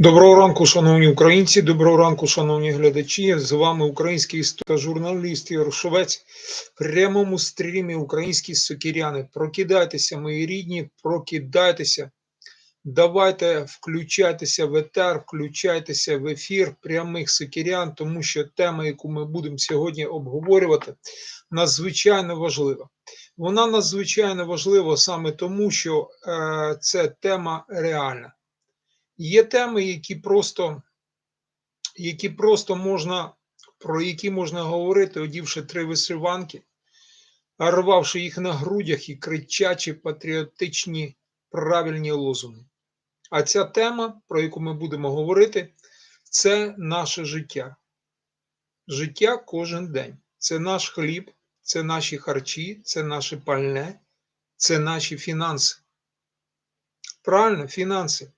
Доброго ранку, шановні українці, доброго ранку, шановні глядачі. З вами український та журналіст Ігор Шовець. В прямому стрімі українські сокіряни. Прокидайтеся, мої рідні, прокидайтеся. Давайте включайтеся в етер, включайтеся в ефір прямих сокірян, тому що тема, яку ми будемо сьогодні обговорювати, надзвичайно важлива. Вона надзвичайно важлива саме тому, що е, це тема реальна. Є теми, які просто, які просто можна, про які можна говорити, одівши три вишиванки, рвавши їх на грудях і кричачи патріотичні правильні лозунги. А ця тема, про яку ми будемо говорити, це наше життя. Життя кожен день. Це наш хліб, це наші харчі, це наше пальне, це наші фінанси. Правильно, фінанси.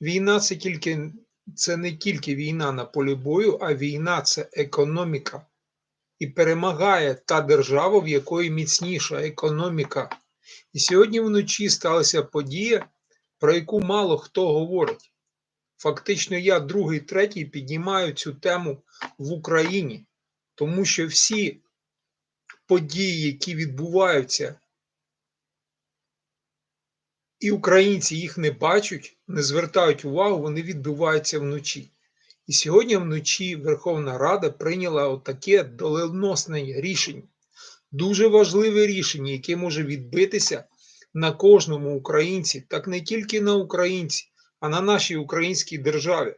Війна це тільки це не тільки війна на полі бою, а війна це економіка. І перемагає та держава, в якої міцніша економіка. І сьогодні вночі сталася подія, про яку мало хто говорить. Фактично, я другий, третій піднімаю цю тему в Україні, тому що всі події, які відбуваються і українці їх не бачать, не звертають увагу, вони відбуваються вночі. І сьогодні вночі Верховна Рада прийняла отаке доленосне рішення, дуже важливе рішення, яке може відбитися на кожному українці, так не тільки на українці, а на нашій українській державі.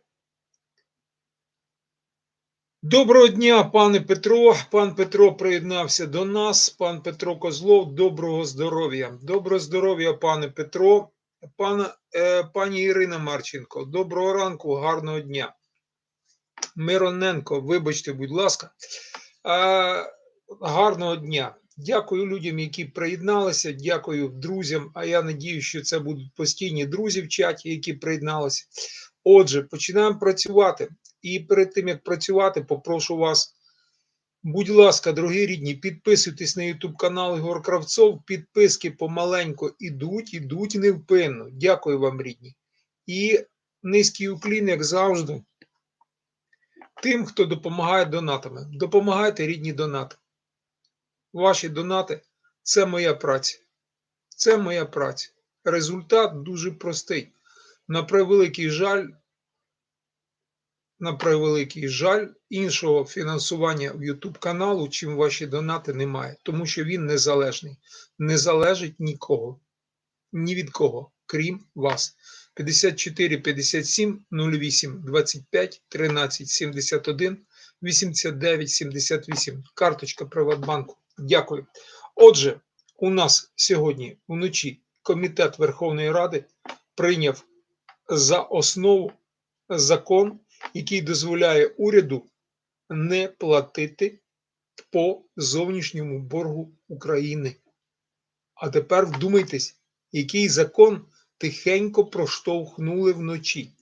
Доброго дня, пане Петро. Пан Петро приєднався до нас. Пан Петро Козлов, доброго здоров'я. Доброго здоров'я, пане Петро. Пана, е, пані Ірина Марченко, доброго ранку, гарного дня. Мироненко, вибачте, будь ласка. Е, гарного дня. Дякую людям, які приєдналися. Дякую друзям. А я надію, що це будуть постійні друзі в чаті, які приєдналися. Отже, починаємо працювати. І перед тим як працювати, попрошу вас, будь ласка, дорогі рідні, підписуйтесь на YouTube канал Ігор Кравцов. Підписки помаленько ідуть, ідуть невпинно. Дякую вам, рідні. І низький уклін, як завжди, тим, хто допомагає донатами. Допомагайте рідні донати. Ваші донати це моя праця. Це моя праця. Результат дуже простий. На превеликий жаль, на превеликий жаль, іншого фінансування в YouTube каналу, чим ваші донати, немає, тому що він незалежний, не залежить нікого, ні від кого, крім вас. 54 57 08 25 13 71 89 78. Карточка Приватбанку. Дякую. Отже, у нас сьогодні вночі Комітет Верховної Ради прийняв за основу закон, який дозволяє уряду не платити по зовнішньому боргу України. А тепер вдумайтесь, який закон тихенько проштовхнули вночі.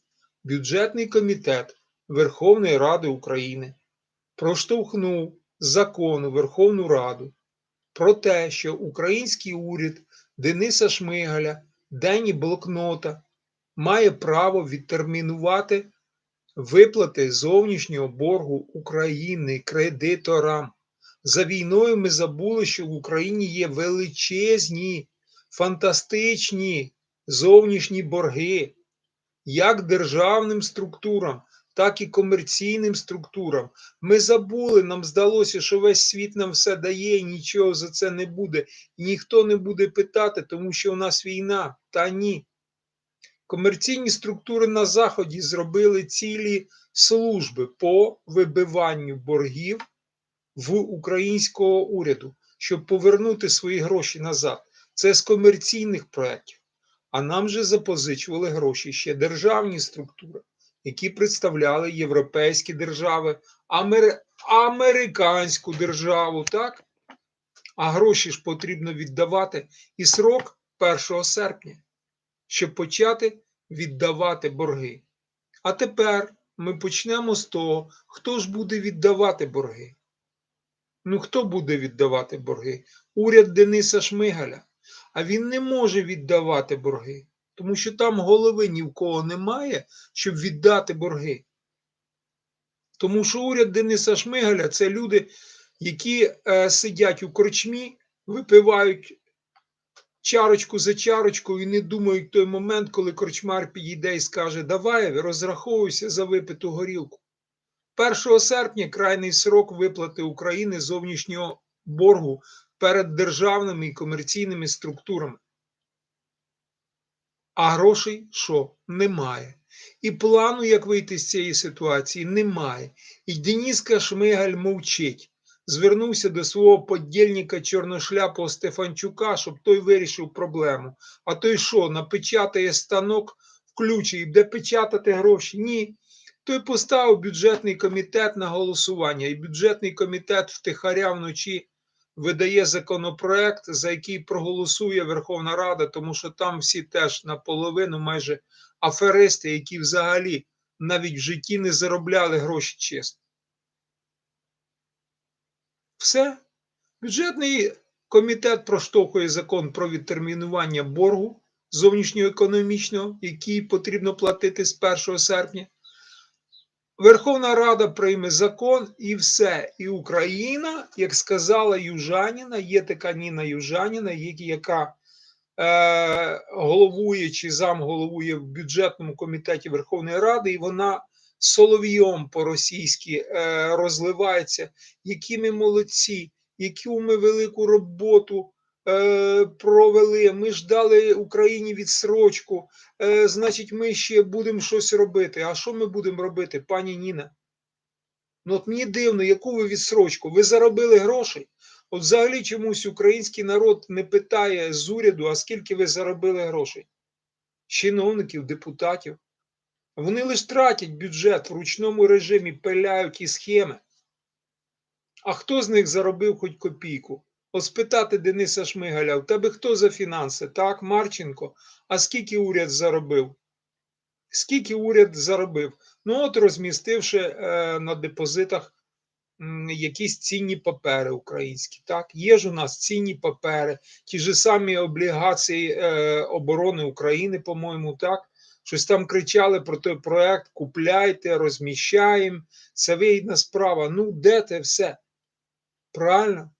Бюджетний комітет Верховної Ради України проштовхнув закон Верховну Раду про те, що український уряд Дениса Шмигаля, Дені Блокнота має право відтермінувати виплати зовнішнього боргу України кредиторам. За війною ми забули, що в Україні є величезні, фантастичні зовнішні борги, як державним структурам, так і комерційним структурам. Ми забули, нам здалося, що весь світ нам все дає, нічого за це не буде. Ніхто не буде питати, тому що у нас війна. Та ні. Комерційні структури на Заході зробили цілі служби по вибиванню боргів в українського уряду, щоб повернути свої гроші назад. Це з комерційних проєктів. А нам же запозичували гроші ще державні структури, які представляли європейські держави, амер... американську державу, так? А гроші ж потрібно віддавати і срок 1 серпня щоб почати віддавати борги. А тепер ми почнемо з того, хто ж буде віддавати борги. Ну, хто буде віддавати борги? Уряд Дениса Шмигаля. А він не може віддавати борги, Тому що там голови ні в кого немає, щоб віддати борги. Тому що уряд Дениса Шмигаля це люди, які е, сидять у корчмі, випивають чарочку за чарочкою і не думають той момент, коли корчмар підійде і скаже: Давай, розраховуйся за випиту горілку. 1 серпня крайний срок виплати України зовнішнього боргу перед державними і комерційними структурами. А грошей що? Немає. І плану, як вийти з цієї ситуації, немає. І Дениска Шмигаль мовчить. Звернувся до свого подільника чорношляпого Стефанчука, щоб той вирішив проблему. А той що, напечатає станок, включить і буде печатати гроші? Ні. Той поставив бюджетний комітет на голосування, і бюджетний комітет втихаря вночі видає законопроект, за який проголосує Верховна Рада, тому що там всі теж наполовину майже аферисти, які взагалі навіть в житті не заробляли гроші чесно. Все. Бюджетний комітет проштовхує закон про відтермінування боргу зовнішньоекономічного, який потрібно платити з 1 серпня. Верховна Рада прийме закон і все. І Україна, як сказала Южаніна, є така Ніна Южаніна, яка е, головує чи замголовує в бюджетному комітеті Верховної Ради, і вона солов'йом по-російськи е, розливається, які ми молодці, яку ми велику роботу е, провели. Ми ж дали Україні відсрочку, е, значить, ми ще будемо щось робити. А що ми будемо робити, пані Ніна? Ну, от мені дивно, яку ви відсрочку? Ви заробили грошей? От взагалі чомусь український народ не питає з уряду, а скільки ви заробили грошей? Чиновників, депутатів. Вони лише тратять бюджет в ручному режимі, пиляють і схеми. А хто з них заробив хоч копійку? От спитати Дениса Шмигаля, у тебе хто за фінанси? Так, Марченко. А скільки уряд заробив? Скільки уряд заробив? Ну, от розмістивши е, на депозитах м, якісь цінні папери українські. Так, є ж у нас цінні папери, ті ж самі облігації е, оборони України, по-моєму, так. Щось там кричали про той проект: купляйте, розміщаємо, це вигідна справа. Ну, де те все? Правильно?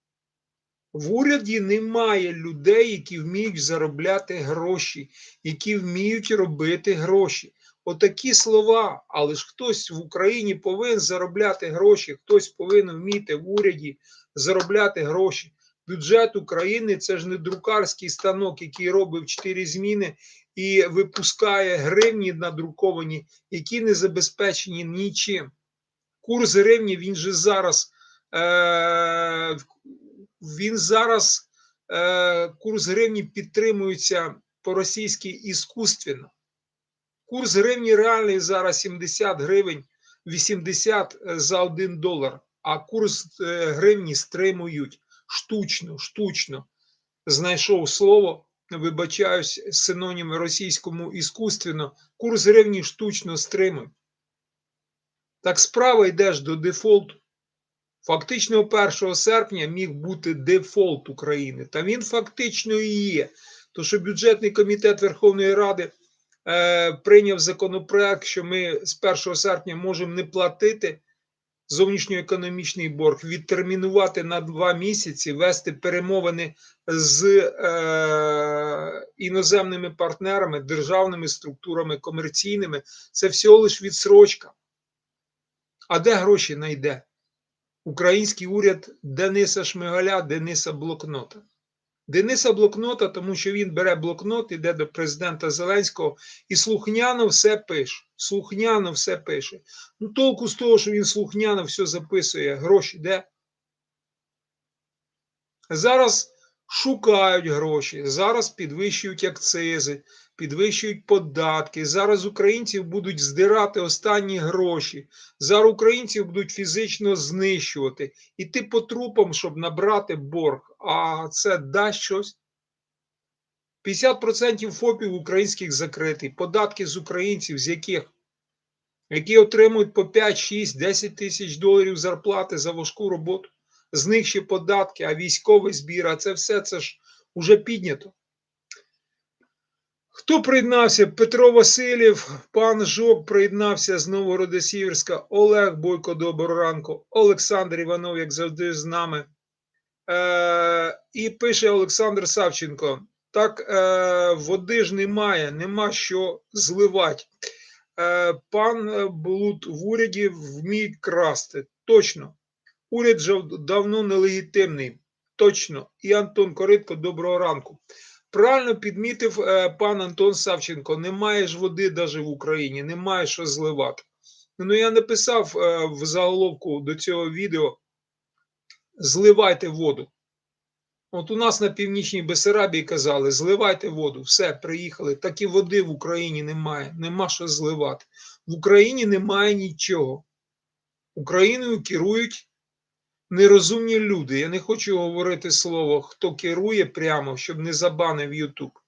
В уряді немає людей, які вміють заробляти гроші, які вміють робити гроші. Отакі слова, але ж хтось в Україні повинен заробляти гроші, хтось повинен вміти в уряді заробляти гроші. Бюджет України це ж не друкарський станок, який робив чотири зміни і випускає гривні надруковані, які не забезпечені нічим. Курс гривні він же зараз. Е, він зараз е, курс гривні підтримується по-російськи іскусственно. Курс гривні реальний зараз 70 гривень 80 за 1 долар, а курс е, гривні стримують штучно, штучно. Знайшов слово, вибачаюсь, синоніми російському іскусственно, курс гривні штучно стримують. Так справа йдеш до дефолту. Фактично 1 серпня міг бути дефолт України. Та він фактично і є. То що бюджетний комітет Верховної Ради е, прийняв законопроект, що ми з 1 серпня можемо не платити зовнішньоекономічний борг, відтермінувати на два місяці, вести перемовини з е, іноземними партнерами, державними структурами, комерційними. Це всього лиш відсрочка. А де гроші знайде? Український уряд Дениса Шмигаля, Дениса Блокнота. Дениса Блокнота, тому що він бере блокнот, іде до президента Зеленського і слухняно все пише. Слухняно все пише. Ну, толку з того, що він слухняно все записує, гроші де? Зараз шукають гроші, зараз підвищують акцизи, підвищують податки. Зараз українців будуть здирати останні гроші. Зараз українців будуть фізично знищувати, іти по трупам, щоб набрати борг. А це дасть щось. 50% ФОПів українських закритий, податки з українців, з яких які отримують по 5, 6, 10 тисяч доларів зарплати за важку роботу. З них ще податки, а військовий збір, а це все це ж уже піднято. Хто приєднався? Петро Васильєв, пан Жок приєднався з Новгорода-Сіверська, Олег Бойко, доброго ранку, Олександр Іванов, як завжди, з нами. Е, і пише Олександр Савченко: так, е, води ж немає, нема що зливати. Е, пан Блуд в уряді вміють красти. Точно. Уряд вже давно нелегітимний. Точно. І Антон Коритко, доброго ранку. Правильно підмітив е, пан Антон Савченко: немає ж води навіть в Україні, немає що зливати. Ну, я написав е, в заголовку до цього відео: зливайте воду. От у нас на північній Бесарабії казали: зливайте воду, все, приїхали. Так і води в Україні немає, нема що зливати. В Україні немає нічого. Україною керують нерозумні люди. Я не хочу говорити слово, хто керує прямо, щоб не забанив Ютуб.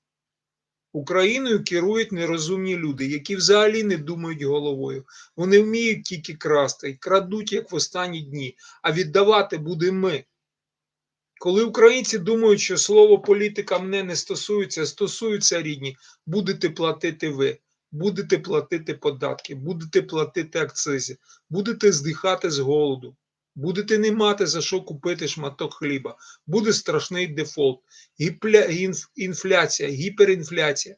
Україною керують нерозумні люди, які взагалі не думають головою. Вони вміють тільки красти, крадуть, як в останні дні, а віддавати будемо ми. Коли українці думають, що слово політика мене не стосується, стосуються рідні, будете платити ви, будете платити податки, будете платити акцизи, будете здихати з голоду, будете не мати за що купити шматок хліба, буде страшний дефолт, інфляція, гіперінфляція.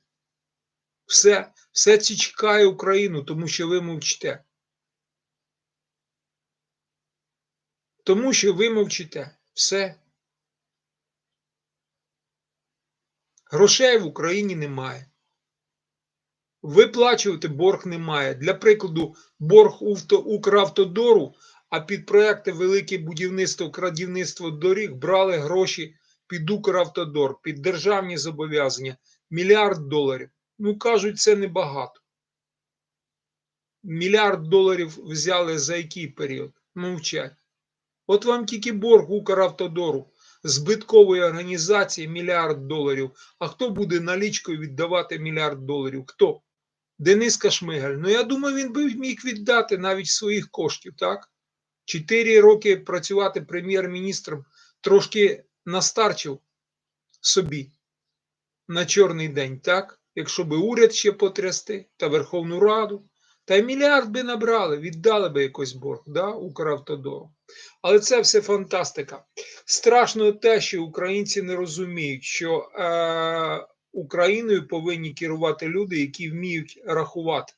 Все, все це чекає Україну, тому що ви мовчите. Тому що ви мовчите. Все. Грошей в Україні немає. Виплачувати борг немає. Для прикладу, борг Укравтодору, а під проекти Велике будівництво, крадівництво доріг брали гроші під Укравтодор, під державні зобов'язання мільярд доларів. Ну, кажуть, це небагато. Мільярд доларів взяли за який період? Мовчать. От вам тільки борг Укравтодору збиткової організації мільярд доларів. А хто буде налічкою віддавати мільярд доларів? Хто? Дениска Шмигаль. Ну, я думаю, він би міг віддати навіть своїх коштів, так? Чотири роки працювати прем'єр-міністром трошки настарчив собі на чорний день, так? Якщо би уряд ще потрясти та Верховну Раду, та й мільярд би набрали, віддали би якийсь борг, да, Укравтодору. Але це все фантастика. Страшно те, що українці не розуміють, що е, Україною повинні керувати люди, які вміють рахувати.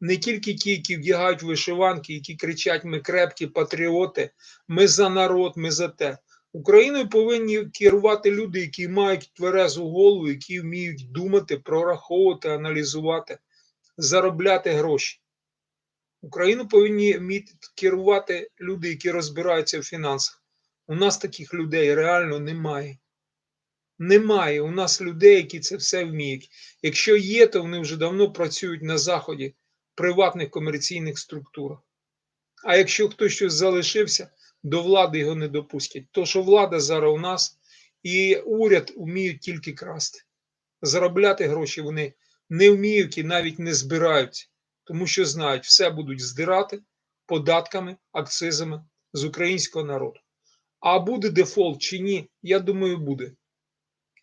Не тільки ті, які вдягають вишиванки, які кричать: ми крепкі патріоти, ми за народ, ми за те. Україною повинні керувати люди, які мають тверезу голову, які вміють думати, прораховувати, аналізувати, заробляти гроші. Україну повинні вміти керувати люди, які розбираються в фінансах. У нас таких людей реально немає. Немає. У нас людей, які це все вміють. Якщо є, то вони вже давно працюють на заході приватних комерційних структурах. А якщо хтось щось залишився, до влади його не допустять. То, що влада зараз у нас і уряд вміють тільки красти. Заробляти гроші вони не вміють і навіть не збираються, тому що знають, все будуть здирати податками, акцизами з українського народу. А буде дефолт чи ні, я думаю, буде.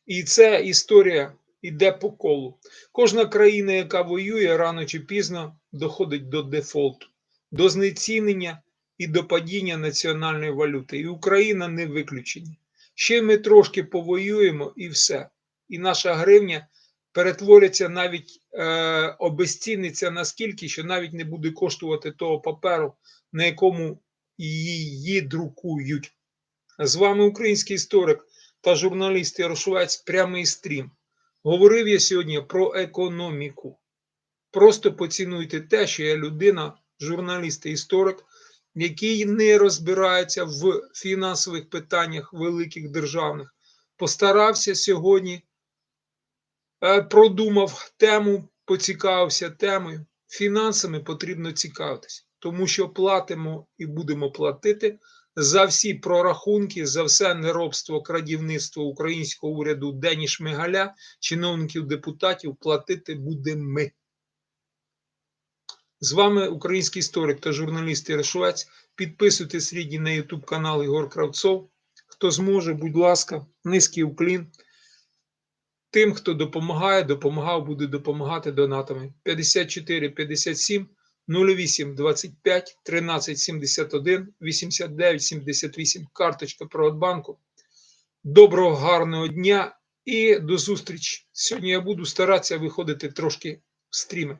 І ця історія йде по колу. Кожна країна, яка воює, рано чи пізно доходить до дефолту, до знецінення і до падіння національної валюти. І Україна не виключення. Ще ми трошки повоюємо і все. І наша гривня перетвориться навіть е, обезціниться наскільки, що навіть не буде коштувати того паперу, на якому її друкують. З вами український історик та журналіст Ярошовець прямий стрім. Говорив я сьогодні про економіку. Просто поцінуйте те, що я людина, журналіст і історик, який не розбирається в фінансових питаннях великих державних. Постарався сьогодні, е, продумав тему, поцікавився темою. Фінансами потрібно цікавитись, тому що платимо і будемо платити за всі прорахунки, за все неробство, крадівництво українського уряду Дені Шмигаля, чиновників депутатів платити будемо ми. З вами український історик та журналіст Ярошовець. Підписуйтесь рідні на YouTube канал Ігор Кравцов. Хто зможе, будь ласка, низький уклін. Тим, хто допомагає, допомагав, буде допомагати донатами. 54 57 08 25 13 71 89 78. Карточка Приватбанку. Доброго, гарного дня і до зустрічі. Сьогодні я буду старатися виходити трошки в стріми.